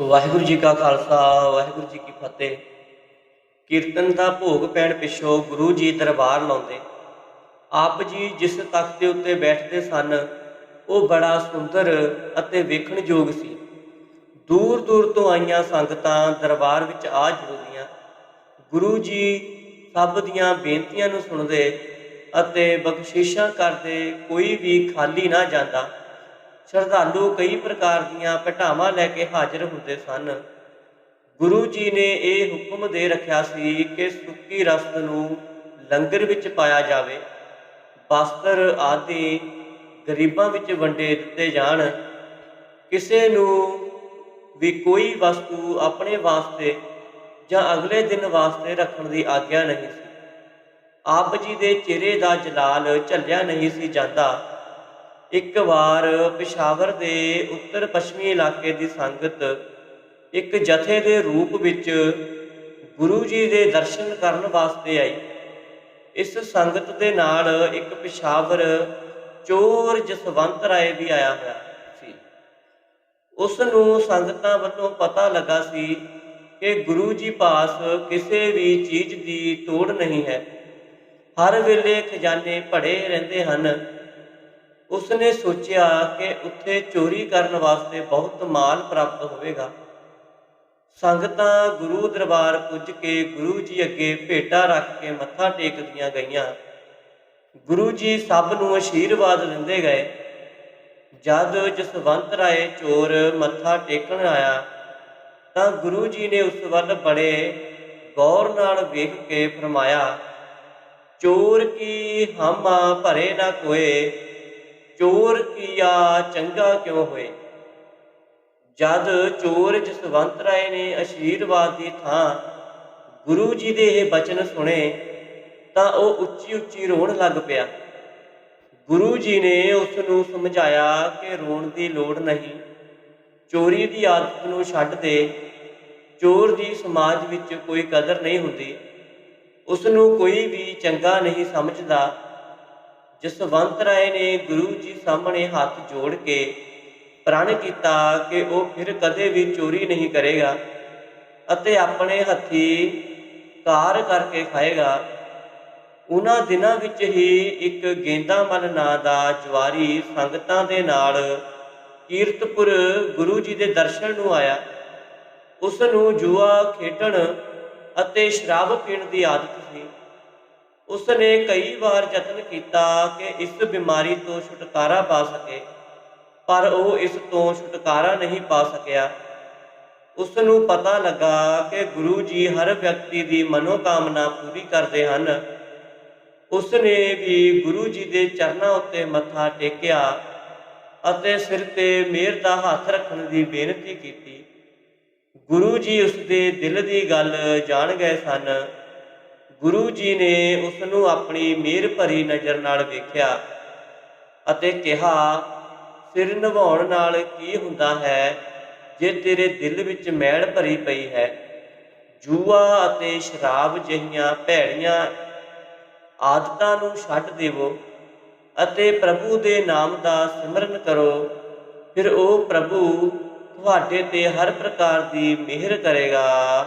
ਵਾਹਿਗੁਰੂ ਜੀ ਕਾ ਖਾਲਸਾ, ਵਾਹਿਗੁਰੂ ਜੀ ਕੀ ਫਤਿਹ। ਕੀਰਤਨ ਦਾ ਭੋਗ ਪੈਣ ਪਿੱਛੋਂ ਗੁਰੂ ਜੀ ਦਰਬਾਰ ਲਾਉਂਦੇ। ਆਪ ਜੀ ਜਿਸ ਤਖਤ ਦੇ ਉੱਤੇ ਬੈਠਦੇ ਸਨ, ਉਹ ਬੜਾ ਸੁੰਦਰ ਅਤੇ ਵੇਖਣਯੋਗ ਸੀ। ਦੂਰ ਦੂਰ ਤੋਂ ਆਈਆਂ ਸੰਗਤਾਂ ਦਰਬਾਰ ਵਿੱਚ ਆ ਜੁੜਦੀਆਂ। ਗੁਰੂ ਜੀ ਸਭ ਦੀਆਂ ਬੇਨਤੀਆਂ ਨੂੰ ਸੁਣਦੇ ਅਤੇ ਬਖਸ਼ਿਸ਼ਾਂ ਕਰਦੇ ਕੋਈ ਵੀ ਖਾਲੀ ਨਾ ਜਾਂਦਾ। ਸ਼ਰਧਾਲੂ ਕਈ ਪ੍ਰਕਾਰ ਦੀਆਂ ਭਟਾਵਾਂ ਲੈ ਕੇ ਹਾਜ਼ਰ ਹੁੰਦੇ ਸਨ। ਗੁਰੂ ਜੀ ਨੇ ਇਹ ਹੁਕਮ ਦੇ ਰੱਖਿਆ ਸੀ ਕਿ ਸੁੱਕੀ ਰਸਤ ਨੂੰ ਲੰਗਰ ਵਿੱਚ ਪਾਇਆ ਜਾਵੇ। ਵਸਤਰ ਆਦਿ ਗਰੀਬਾਂ ਵਿੱਚ ਵੰਡੇ ਦਿੱਤੇ ਜਾਣ। ਕਿਸੇ ਨੂੰ ਵੀ ਕੋਈ ਵਸਤੂ ਆਪਣੇ ਵਾਸਤੇ ਜਾਂ ਅਗਲੇ ਦਿਨ ਵਾਸਤੇ ਰੱਖਣ ਦੀ ਆਗਿਆ ਨਹੀਂ ਸੀ। ਆਪ ਜੀ ਦੇ ਚਿਹਰੇ ਦਾ ਜਲਾਲ ਝੱਲਿਆ ਨਹੀਂ ਸੀ ਜਾਂਦਾ। ਇੱਕ ਵਾਰ ਪਿਸ਼ਾਵਰ ਦੇ ਉੱਤਰ ਪੱਛਮੀ ਇਲਾਕੇ ਦੀ ਸੰਗਤ ਇੱਕ ਜਥੇ ਦੇ ਰੂਪ ਵਿੱਚ ਗੁਰੂ ਜੀ ਦੇ ਦਰਸ਼ਨ ਕਰਨ ਵਾਸਤੇ ਆਈ। ਇਸ ਸੰਗਤ ਦੇ ਨਾਲ ਇੱਕ ਪਿਸ਼ਾਵਰ ਚੋਰ ਜਸਵੰਤ ਰਾਏ ਵੀ ਆਇਆ ਹੋਇਆ ਸੀ। ਉਸ ਨੂੰ ਸੰਗਤਾਂ ਵੱਲੋਂ ਪਤਾ ਲੱਗਾ ਸੀ ਕਿ ਗੁਰੂ ਜੀ ਪਾਸ ਕਿਸੇ ਵੀ ਚੀਜ਼ ਦੀ ਤੋੜ ਨਹੀਂ ਹੈ। ਹਰ ਵੇਲੇ ਖਜ਼ਾਨੇ ਭੜੇ ਰਹਿੰਦੇ ਹਨ। ਉਸਨੇ ਸੋਚਿਆ ਕਿ ਉੱਥੇ ਚੋਰੀ ਕਰਨ ਵਾਸਤੇ ਬਹੁਤ ਮਾਲ ਪ੍ਰਾਪਤ ਹੋਵੇਗਾ। ਸੰਗਤਾਂ ਗੁਰੂ ਦਰਬਾਰ ਪੁੱਜ ਕੇ ਗੁਰੂ ਜੀ ਅੱਗੇ ਭੇਟਾ ਰੱਖ ਕੇ ਮੱਥਾ ਟੇਕਦੀਆਂ ਗਈਆਂ। ਗੁਰੂ ਜੀ ਸਭ ਨੂੰ ਅਸ਼ੀਰਵਾਦ ਦਿੰਦੇ ਗਏ। ਜਦ ਜਸਵੰਤ ਰਾਏ ਚੋਰ ਮੱਥਾ ਟੇਕਣ ਆਇਆ, ਤਾਂ ਗੁਰੂ ਜੀ ਨੇ ਉਸ ਵੱਲ ਬੜੇ ਗੌਰ ਨਾਲ ਵੇਖ ਕੇ ਫਰਮਾਇਆ, ਚੋਰ ਕੀ ਹਾਮਾ ਭਰੇ ਨਾ ਕੋਏ ਚੋਰ ਕੀਆ ਚੰਗਾ ਕਿਉ ਹੋਏ? ਜਦ ਚੋਰ ਜਸਵੰਤ ਰਾਏ ਨੇ ਅਸ਼ੀਰਵਾਦ ਦੀ ਥਾਂ ਗੁਰੂ ਜੀ ਦੇ ਇਹ ਬਚਨ ਸੁਣੇ, ਤਾਂ ਉਹ ਉੱਚੀ ਉੱਚੀ ਰੋਣ ਲੱਗ ਪਿਆ। ਗੁਰੂ ਜੀ ਨੇ ਉਸ ਨੂੰ ਸਮਝਾਇਆ ਕਿ ਰੋਣ ਦੀ ਲੋੜ ਨਹੀਂ। ਚੋਰੀ ਦੀ ਆਦਤ ਨੂੰ ਛੱਡ ਦੇ। ਚੋਰ ਦੀ ਸਮਾਜ ਵਿੱਚ ਕੋਈ ਕਦਰ ਨਹੀਂ ਹੁੰਦੀ। ਉਸ ਨੂੰ ਕੋਈ ਵੀ ਚੰਗਾ ਨਹੀਂ ਸਮਝਦਾ। ਜਸਵੰਤ ਰਾਏ ਨੇ ਗੁਰੂ ਜੀ ਸਾਹਮਣੇ ਹੱਥ ਜੋੜ ਕੇ ਪ੍ਰਣ ਕੀਤਾ ਕਿ ਉਹ ਫਿਰ ਕਦੇ ਵੀ ਚੋਰੀ ਨਹੀਂ ਕਰੇਗਾ ਅਤੇ ਆਪਣੇ ਹੱਥੀ ਕਾਰ ਕਰਕੇ ਖਾਏਗਾ, ਉਹਨਾਂ ਦਿਨਾਂ ਵਿੱਚ ਹੀ ਇੱਕ ਗੇਂਦਾਮਲ ਨਾਂ ਦਾ ਜਵਾਰੀ ਸੰਗਤਾਂ ਦੇ ਨਾਲ ਕੀਰਤਪੁਰ ਗੁਰੂ ਜੀ ਦੇ ਦਰਸ਼ਨ ਨੂੰ ਆਇਆ। ਉਸ ਨੂੰ ਜੂਆ ਖੇਡਣ ਅਤੇ ਸ਼ਰਾਬ ਪੀਣ ਦੀ ਆਦਤ ਸੀ। ਉਸ ਨੇ ਕਈ ਵਾਰ ਯਤਨ ਕੀਤਾ ਕਿ ਇਸ ਬਿਮਾਰੀ ਤੋਂ ਛੁਟਕਾਰਾ ਪਾ ਸਕੇ, ਪਰ ਉਹ ਇਸ ਤੋਂ ਛੁਟਕਾਰਾ ਨਹੀਂ ਪਾ ਸਕਿਆ। ਉਸ ਨੂੰ ਪਤਾ ਲੱਗਾ ਕਿ ਗੁਰੂ ਜੀ ਹਰ ਵਿਅਕਤੀ ਦੀ ਮਨੋਕਾਮਨਾ ਪੂਰੀ ਕਰਦੇ ਹਨ। ਉਸ ਨੇ ਵੀ ਗੁਰੂ ਜੀ ਦੇ ਚਰਨਾਂ ਉੱਤੇ ਮੱਥਾ ਟੇਕਿਆ ਅਤੇ ਸਿਰ ਤੇ ਮਿਹਰ ਦਾ ਹੱਥ ਰੱਖਣ ਦੀ ਬੇਨਤੀ ਕੀਤੀ। ਗੁਰੂ ਜੀ ਉਸ ਦੇ ਦਿਲ ਦੀ ਗੱਲ ਜਾਣ ਗਏ ਸਨ। ਗੁਰੂ ਜੀ ਨੇ ਉਸ ਨੂੰ ਆਪਣੀ ਮਿਹਰ ਭਰੀ ਨਜ਼ਰ ਨਾਲ ਵੇਖਿਆ ਅਤੇ ਕਿਹਾ, ਸਿਰ ਨਿਭਾਉਣ ਨਾਲ ਕੀ ਹੁੰਦਾ ਹੈ ਜੇ ਤੇਰੇ ਦਿਲ ਵਿੱਚ ਮੈਲ ਭਰੀ ਪਈ ਹੈ? ਜੂਆ ਅਤੇ ਸ਼ਰਾਬ ਜਿਹੀਆਂ ਭੈੜੀਆਂ ਆਦਤਾਂ ਨੂੰ ਛੱਡ ਦੇਵੋ ਅਤੇ ਪ੍ਰਭੂ ਦੇ ਨਾਮ ਦਾ ਸਿਮਰਨ ਕਰੋ। ਫਿਰ ਉਹ ਪ੍ਰਭੂ ਤੁਹਾਡੇ ਤੇ ਹਰ ਪ੍ਰਕਾਰ ਦੀ ਮਿਹਰ ਕਰੇਗਾ।